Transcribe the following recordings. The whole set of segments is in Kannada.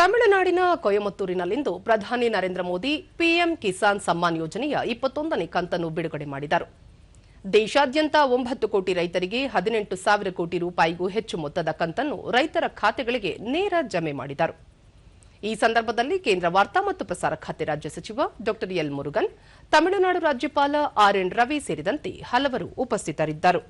ತಮಿಳುನಾಡಿನ ಕೊಯಮತ್ತೂರಿನಲ್ಲಿಂದು ಪ್ರಧಾನಿ ನರೇಂದ್ರ ಮೋದಿ ಪಿಎಂ ಕಿಸಾನ್ ಸಮ್ಮಾನ್ ಯೋಜನೆಯ ಇಪ್ಪತ್ತೊಂದನೇ ಕಂತನ್ನು ಬಿಡುಗಡೆ ಮಾಡಿದರು. ದೇಶಾದ್ಯಂತ ಒಂಬತ್ತು ಕೋಟಿ ರೈತರಿಗೆ ಹದಿನೆಂಟು ಸಾವಿರ ಕೋಟಿ ರೂಪಾಯಿಗೂ ಹೆಚ್ಚು ಮೊತ್ತದ ಕಂತನ್ನು ರೈತರ ಖಾತೆಗಳಿಗೆ ನೇರ ಜಮೆ ಮಾಡಿದರು. ಈ ಸಂದರ್ಭದಲ್ಲಿ ಕೇಂದ್ರ ವಾರ್ತಾ ಮತ್ತು ಪ್ರಸಾರ ಖಾತೆ ರಾಜ್ಯ ಸಚಿವ ಡಾ ಎಲ್ ಮುರುಗನ್, ತಮಿಳುನಾಡು ರಾಜ್ಯಪಾಲ ಆರ್ ಎನ್ ರವಿ ಸೇರಿದಂತೆ ಹಲವರು ಉಪಸ್ಥಿತರಿದ್ದರು.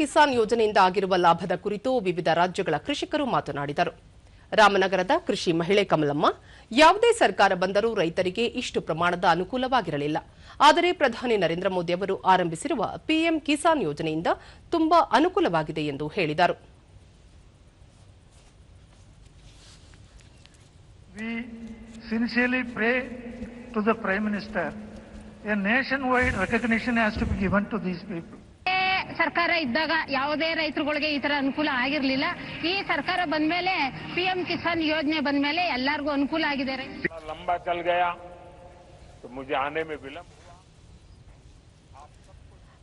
ಕಿಸಾನ್ ಯೋಜನೆಯಿಂದ ಆಗಿರುವ ಲಾಭದ ಕುರಿತು ವಿವಿಧ ರಾಜ್ಯಗಳ ಕೃಷಿಕರು ಮಾತನಾಡಿದರು ರಾಮನಗರದ ಕೃಷಿ ಮಹಿಳೆ ಕಮಲಮ್ಮ, ಯಾವುದೇ ಸರ್ಕಾರ ಬಂದರೂ ರೈತರಿಗೆ ಇಷ್ಟು ಪ್ರಮಾಣದ ಅನುಕೂಲವಾಗಿರಲಿಲ್ಲ ಆದರೆ ಪ್ರಧಾನಿ ನರೇಂದ್ರ ಮೋದಿ ಅವರು ಆರಂಭಿಸಿರುವ ಪಿಎಂ ಕಿಸಾನ್ ಯೋಜನೆಯಿಂದ ತುಂಬಾ ಅನುಕೂಲವಾಗಿದೆ ಎಂದು ಹೇಳಿದರು sincerely pray to the Prime Minister. A nationwide recognition has to be given to these. ಸರ್ಕಾರ ಇದ್ದಾಗ ಯಾವುದೇ ರೈತರುಗಳಿಗೆ ಈ ತರ ಅನುಕೂಲ ಆಗಿರ್ಲಿಲ್ಲ. ಈ ಸರ್ಕಾರ ಬಂದ ಬಂದ್ಮೇಲೆ ಪಿಎಂ ಕಿಸಾನ್ ಯೋಜನೆ ಬಂದ ಮೇಲೆ ಎಲ್ಲರಿಗೂ ಅನುಕೂಲ ಆಗಿದೆ.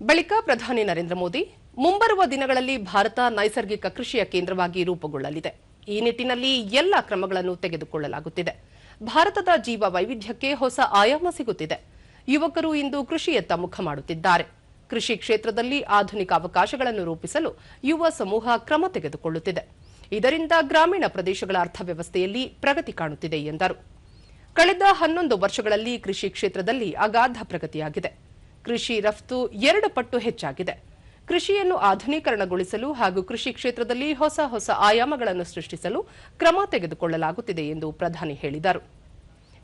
ಬಳಿಕ ಪ್ರಧಾನಿ ನರೇಂದ್ರ ಮೋದಿ ಮುಂಬರುವ ದಿನಗಳಲ್ಲಿ ಭಾರತ ನೈಸರ್ಗಿಕ ಕೃಷಿಯ ಕೇಂದ್ರವಾಗಿ ರೂಪುಗೊಳ್ಳಲಿದೆ. ಈ ನಿಟ್ಟಿನಲ್ಲಿ ಎಲ್ಲ ಕ್ರಮಗಳನ್ನು ತೆಗೆದುಕೊಳ್ಳಲಾಗುತ್ತಿದೆ. ಭಾರತದ ಜೀವ ವೈವಿಧ್ಯಕ್ಕೆ ಹೊಸ ಆಯಾಮ ಸಿಗುತ್ತಿದೆ. ಯುವಕರು ಇಂದು ಕೃಷಿಯತ್ತ ಮುಖ ಮಾಡುತ್ತಿದ್ದಾರೆ. ಕೃಷಿ ಕ್ಷೇತ್ರದಲ್ಲಿ ಆಧುನಿಕ ಅವಕಾಶಗಳನ್ನು ರೂಪಿಸಲು ಯುವ ಸಮೂಹ ಕ್ರಮ ತೆಗೆದುಕೊಳ್ಳುತ್ತಿದೆ. ಇದರಿಂದ ಗ್ರಾಮೀಣ ಪ್ರದೇಶಗಳ ಅರ್ಥವ್ಯವಸ್ಥೆಯಲ್ಲಿ ಪ್ರಗತಿ ಕಾಣುತ್ತಿದೆ ಎಂದರು. ಕಳೆದ ಹನ್ನೊಂದು ವರ್ಷಗಳಲ್ಲಿ ಕೃಷಿ ಕ್ಷೇತ್ರದಲ್ಲಿ ಅಗಾಧ ಪ್ರಗತಿಯಾಗಿದೆ. ಕೃಷಿ ರಫ್ತು ಎರಡು ಪಟ್ಟು ಹೆಚ್ಚಾಗಿದೆ. ಕೃಷಿಯನ್ನು ಆಧುನೀಕರಣಗೊಳಿಸಲು ಹಾಗೂ ಕೃಷಿ ಕ್ಷೇತ್ರದಲ್ಲಿ ಹೊಸ ಹೊಸ ಆಯಾಮಗಳನ್ನು ಸೃಷ್ಟಿಸಲು ಕ್ರಮ ತೆಗೆದುಕೊಳ್ಳಲಾಗುತ್ತಿದೆ ಎಂದು ಪ್ರಧಾನಿ ಹೇಳಿದರು.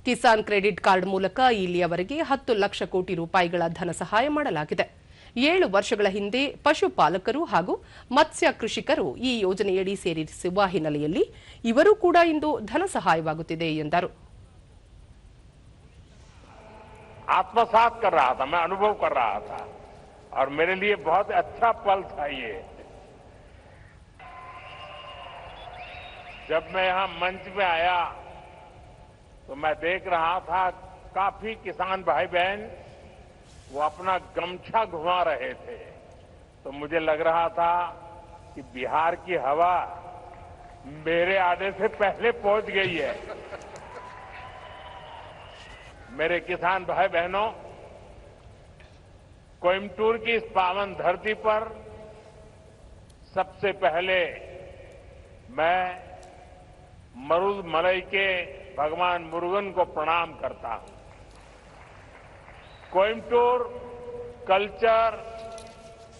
ಕಿಸಾನ್ ಕ್ರೆಡಿಟ್ ಕಾರ್ಡ್ ಮೂಲಕ ಇಲ್ಲಿಯವರೆಗೆ ಹತ್ತು ಲಕ್ಷ ಕೋಟಿ ರೂಪಾಯಿಗಳ ಧನ ಸಹಾಯ ಮಾಡಲಾಗಿದೆ. ಏಳು ವರ್ಷಗಳ ಹಿಂದೆ ಪಶುಪಾಲಕರು ಹಾಗೂ ಮತ್ಸ್ಯ ಕೃಷಿಕರು ಈ ಯೋಜನೆಯಡಿ ಸೇರಿಸುವ ಹಿನ್ನೆಲೆಯಲ್ಲಿ ಇವರೂ ಕೂಡ ಇಂದು ಧನ ಸಹಾಯವಾಗುತ್ತಿದೆ ಎಂದರು आत्मसात कर रहा था मैं अनुभव कर रहा था और मेरे लिए बहुत अच्छा पल था ये जब मैं यहां मंच में आया तो मैं देख रहा था काफी किसान भाई बहन वो अपना गमछा घुमा रहे थे। तो मुझे लग रहा था कि बिहार की हवा मेरे आने से पहले पहुँच गई है। मेरे किसान भाई बहनों कोयमटूर की इस पावन धरती पर सबसे पहले मैं मरुद मलई के भगवान मुरुगन को प्रणाम करता हूँ। कोयमटूर कल्चर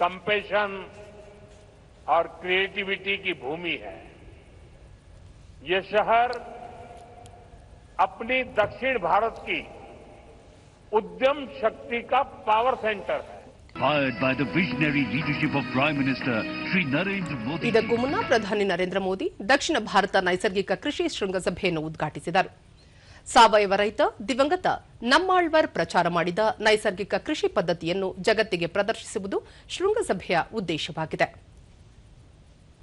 कंपेशन और क्रिएटिविटी की भूमि है ये शहर अपनी दक्षिण भारत की उद्यम शक्ति का पावर सेंटर है Fired by the visionary leadership of Prime Minister Sri Narendra Modi. ಇದಕ್ಕೂ ಮುನ್ನ ಪ್ರಧಾನಿ ನರೇಂದ್ರ ಮೋದಿ ದಕ್ಷಿಣ ಭಾರತ ನೈಸರ್ಗಿಕ ಕೃಷಿ ಶೃಂಗಸಭೆಯನ್ನು ಉದ್ಘಾಟಿಸಿದರು ಸಾವಯವ ರೈತ ದಿವಂಗತ ನಮ್ಮಾಳ್ವರ್ ಪ್ರಚಾರ ಮಾಡಿದ ನೈಸರ್ಗಿಕ ಕೃಷಿ ಪದ್ಧತಿಯನ್ನು ಜಗತ್ತಿಗೆ ಪ್ರದರ್ಶಿಸುವುದು ಶೃಂಗಸಭೆಯ ಉದ್ದೇಶವಾಗಿದೆ.